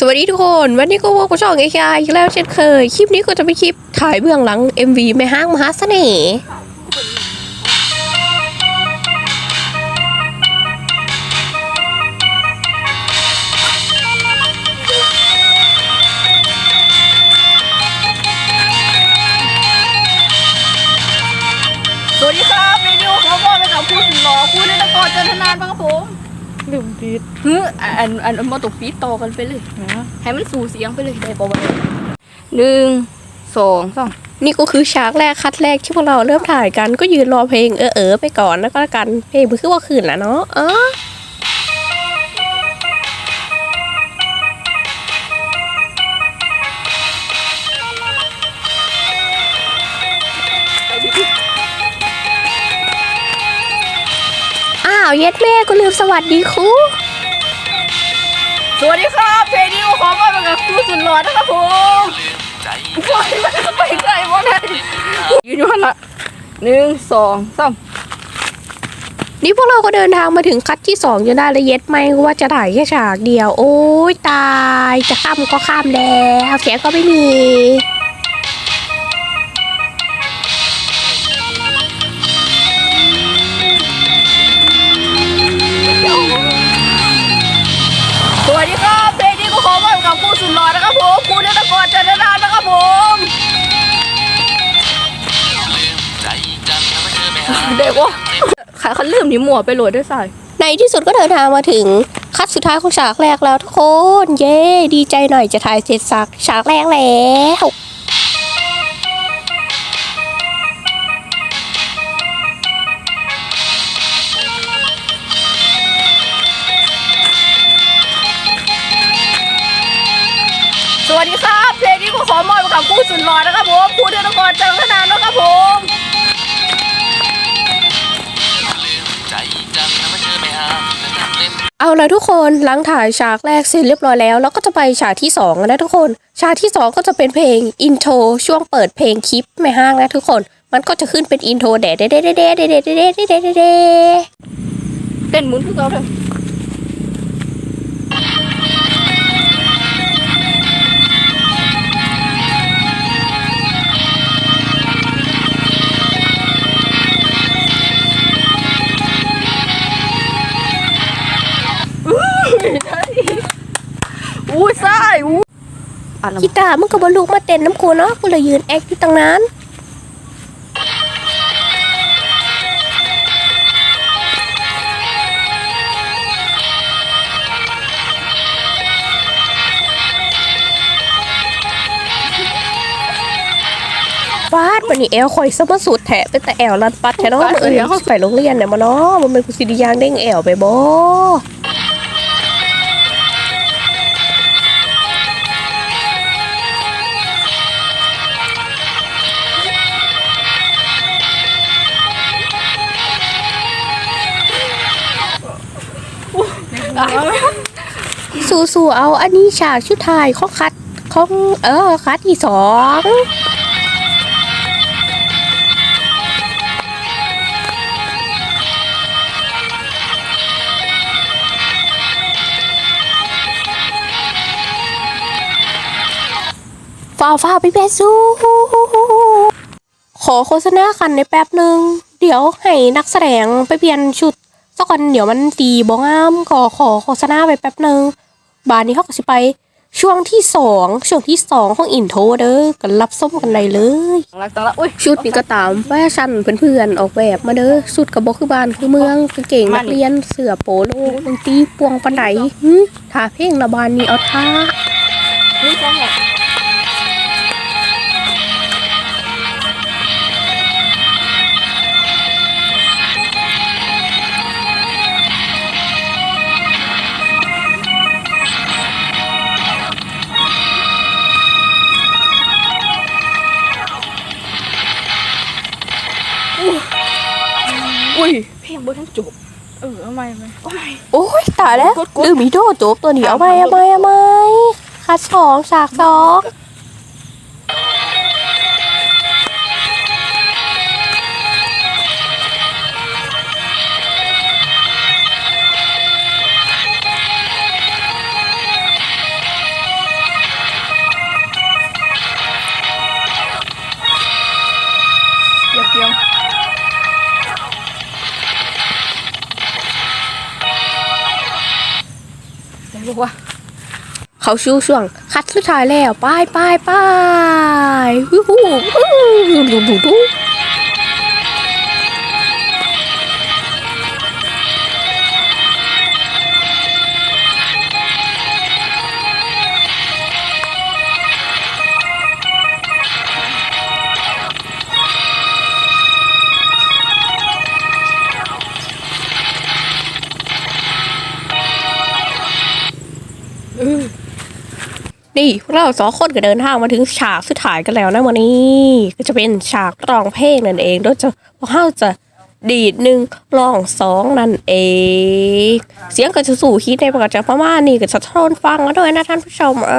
สวัสดีทุกคน วันนี้ก็ว่ากูช่องไอ้ยายอีกแล้วเช่นเคย คลิปนี้ก็จะเป็นคลิปถ่ายเบื้องหลัง MV แม่ห้างมหาเสน่ห์สวัสดีครับวิดีโอเขาบอกไปกับผู้สุดหล่อคุณในตะกอนเจนทนานบ้างครับผม ลืมปิดเฮ้ยอันอันอันมาตกปีต่อกันไปเลย นะให้มันสู่เสียงไปเลยได้ปะวะหนึ่งสองสามนี่ก็คือฉากแรกคัดแรกที่พวกเราเริ่มถ่ายกันก็ยืนรอเพลงเออเออๆไปก่อนแล้วก็แล้วกันเพลงมันคือว่าคืนละเนาะอ๋ออ้ เย็ดแม่ก็ลืมสวัสดีครู สวัสดีครับวิดีโอเขาบอกไปกับผู้สุดหล่อนะครับผมปล่อยมันไปไกลหมดเลยยืนอยู่หันละหนึ่งสองสามนี่พวกเราก็เดินทางมาถึงคัดที่สองจนได้และเย็ดไม่ว่าจะถ่ายแค่ฉากเดียว โอ้ยตาย จะข้ามก็ข้ามแล้วเสียงก็ไม่มี ขายคันลืมหนีหมัวไปโหลดด้วยสายในที่สุดก็เดินทางมาถึงคัดสุดท้ายของฉากแรกแล้วทุกคน เย้ดีใจหน่อยจะถ่ายเสร็จฉากฉากแรกแล้วสวัสดีครับเพลงนี้ก็ขอมอบให้กับผู้สุดหล่อนะครับผมผู้เดินกรจังทนานนะครับผม เอาละทุกคนหลังถ่ายฉากแรกเสร็จเรียบร้อยแล้วเราก็จะไปฉากที่สองนะทุกคน ฉากที่สองก็จะเป็นเพลงอินโทรช่วงเปิดเพลงคลิปไม่ห้างนะทุกคน มันก็จะขึ้นเป็นอินโทรแดดเดดเดดเดดเดดเดดเดดเดดเดดเดเต้นหมุนทุกเขาเลย อะไรกีตาร์มึงกับบอลลูกมาเต้นน้ำคูเนาะกูเลยยืนแอคอยู่ตั้งนานฟาดวันนี้แอลคอยสมาสูตรแถะเป็นแต่แอลลันปัดแถะเนาะมันเออไปโรงเรียนเนี่ยมาเนาะมันเป็นกุศิริยางเด้งแอลไปบ่ สู้สู้ๆเอาอันนี้ฉากชุดไทายขอคัดของเออคัดที่สองฟ้าฟ้าวไปแปสู้ขอโฆษณาคันในแป๊บหนึ่ง เดี๋ยวให้นักแสดงไปเปลี่ยนชุดสักก่อนเดี๋ยวมันตีบ้งามขอขอโฆษณาไปแป๊บหนึ่ง บานนี้เขาก็สิไปช่วงที่สองช่วงที่สองของอินโทรเด้อกันรับส้มกันได้เลยตั้งรักตั้งรักอุ้ยชุดนี้ก็ตามแฟชั่นเพื่อนๆออกแบบมาเด้อชุดกระบอกคือบ้านคือเมืองกางเก่งนักเรียนเสือโปโลดนตรีปวงปันไดหึถ้าเพลงระบานนี้เอาท่า โอ้ยโอ้ยตายแล้วกดกดลืมอีโดจบตัวนี้เอาไปเอาไปเอาไปคัดสองฉากสอง เขาชูช่วง คัดสุดท้ายแล้ว ไปไปไปฮู้ฮู้ฮู้ฮู้ฮู้ เราสองคนก็เดินทางมาถึงฉากสุดท้ายกันแล้วนะวันนี้ ก็จะเป็นฉากร้องเพลงนั่นเองโดยจะพวกเราจะดีดหนึ่งร้องสองนั่นเอง เสียงก็จะสู่คิดในประกาศจะประมาณนี้ก็จะทนฟังกันด้วยนะท่านผู้ชมเอ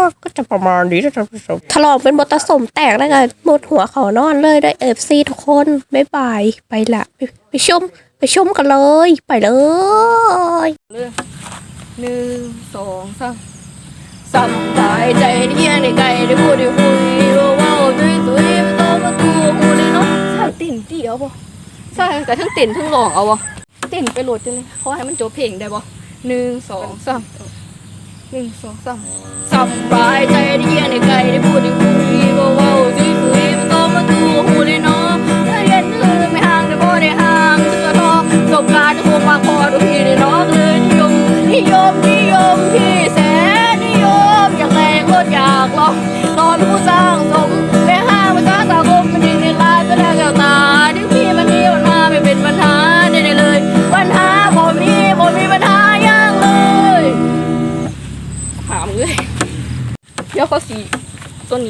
อ ก็จะประมาณนี้นะท่านผู้ชมถลอกเป็นบทสมแตกแล้วก็หมดหัวเขานอนเลยด้วยเอฟซีทุกคนบ๊ายบายไปละไปไปชมไปชมกันเลย ไปเลยหนึ่งสองสาม สบายใจที่เยี่ยในไกลได้พูดได้คุยว้าวๆสวยๆไม่ต้องมาตัวกูเลยเนาะใช่เต้นเดียวบ่ใช่แต่ทั้งเต้นทั้งร้องเอาบ่เต้นไปโหลดจังเลยขอให้มันจบเพลงได้บ่หนึ่งสองสามหนึ่งสองสามสบายใจที่เยี่ยในไกลได้พูดได้คุย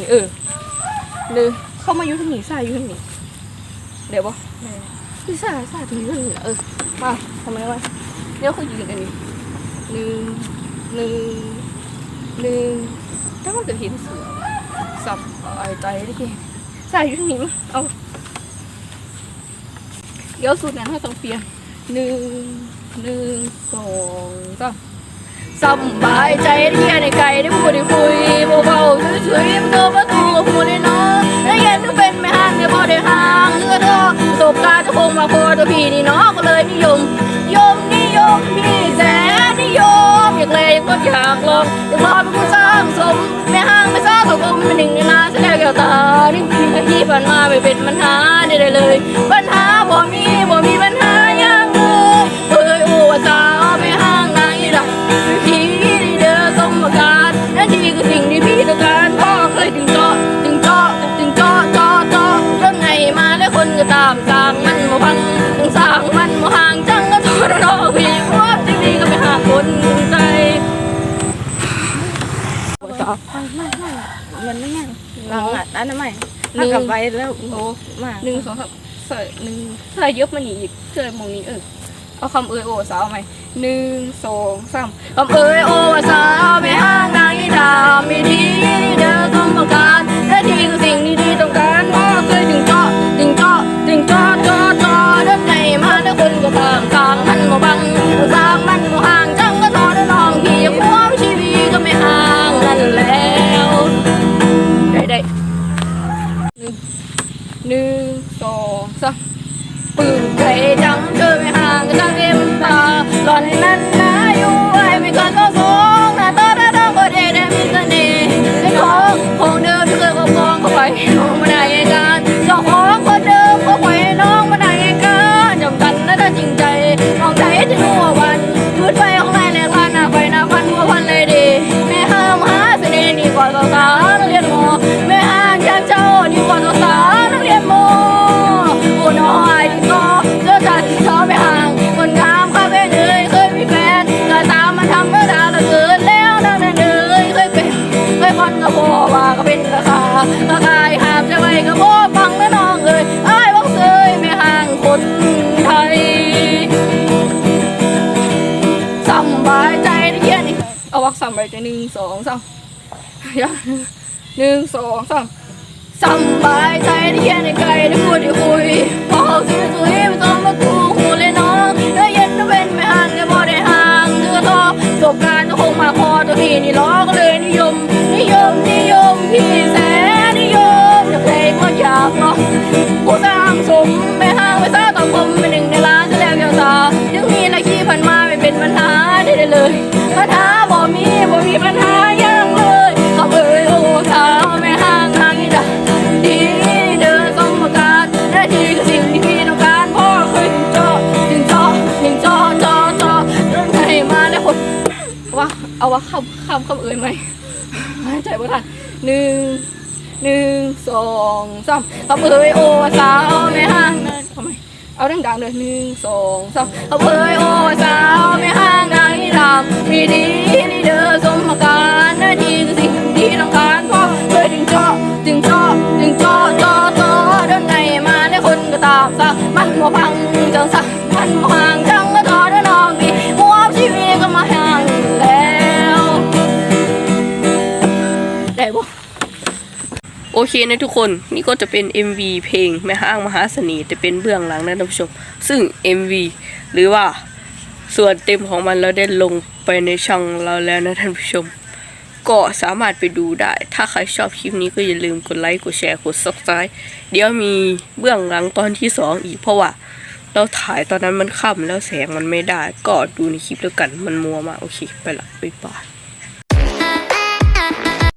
เออเลยเข้ามาอยู่ที่นี่ใส่อยู่ที่นี่เดี๋ยวบ่พี่ใส่ใส่ถึงอยู่ที่นี่เออมาทำไมวะเดี๋ยวเขายืนอันนี้หนึ่งหนึ่งหนึ่งถ้ามันเกิดเห็นเสือสับไอ้ใจได้ทีใส่อยู่ที่นี่มั้ยเอาเดี๋ยวสูตรนั้นให้ต้องเปลี่ยนหนึ่งหนึ่งสองสาม สบายใจได้เยี่ในไก่ได้พูดได้คุยเบาๆช่วยๆมันตัวประตูก็พูดได้เนาะได้เย็นทุกเป็นไม่ห่างได้พอได้ห่างเนื้อเธอประสบการณ์จะคงมาพอตัวพี่นี่เนาะก็เลยนิยมยมนิยมพี่แสนนิยมอยากเลยก็อยากลองอยากลองเป็นผู้สร้างสมแม่ห้างไม่ทราบเขาก็เป็นหนึ่งในล้านแสดงแก้วตาที่ที่ที่ผ่านมาไม่เป็นปัญหาได้เลย ปัญหาบ่มีบ่มีปัญ ไม่ยังหลังอะอันนั้นไม่หนึ่งไปแล้วโอ้มาหนึ่งสองสามใส่หนึ่งเส่เยอะมันอีกเจอมองนี้เออเอาคำเอ่ยโอสาวไหมหนึ่งสองสามคำเอ่ยโอสาวไม่ห้างนางอีดาไม่ดีเดินสมการและดีคือสิ่ วักสบายใจหนึ่งสองสามเดี๋ยวหนึ่งสองสามสบายใจที่เย็นในไกลได้พูดได้คุยพอสวยสวยไม่ต้องมากูหูเลยน้องแล้วเย็นก็เป็นไม่ห่างเลยพอได้ห่างเธอทอประสบการณ์ก็คงมาพอตัวพี่นี่ล้อก็เลยนิยม นิยมนิยมพี่แสนนิยมอยากเพลงก็อยากเนาะผู้สร้า เอาว่าคำคำคำอื่นไหมหายใจบ่ทันหนึ่งหนึ่งสองสามคำเอ่ยโอสาวไม่ห่างเดินทำไมเอาดังๆเลยหนึ่งสองสามคำเอ่ยโอสาวไม่ห่างดังนี่รำมีดีนี่เด้อสมการนะที นะทุกคนนี่ก็จะเป็น MV เพลงแม่ห้างมหาเสน่ห์แต่เป็นเบื้องหลังนะท่านผู้ชม ซึ่ง MV หรือว่าส่วนเต็มของมันเราได้ลงไปในช่องเราแล้วนะท่านผู้ชม ก็สามารถไปดูได้ ถ้าใครชอบคลิปนี้ก็อย่าลืมกดไลค์กดแชร์กด subscribe เดี๋ยวมีเบื้องหลังตอนที่สองอีกเพราะว่าเราถ่ายตอนนั้นมันค่ำแล้วแสงมันไม่ได้ ก็ดูในคลิปแล้วกันมันมัวมากโอเค ไปละบ๊ายบาย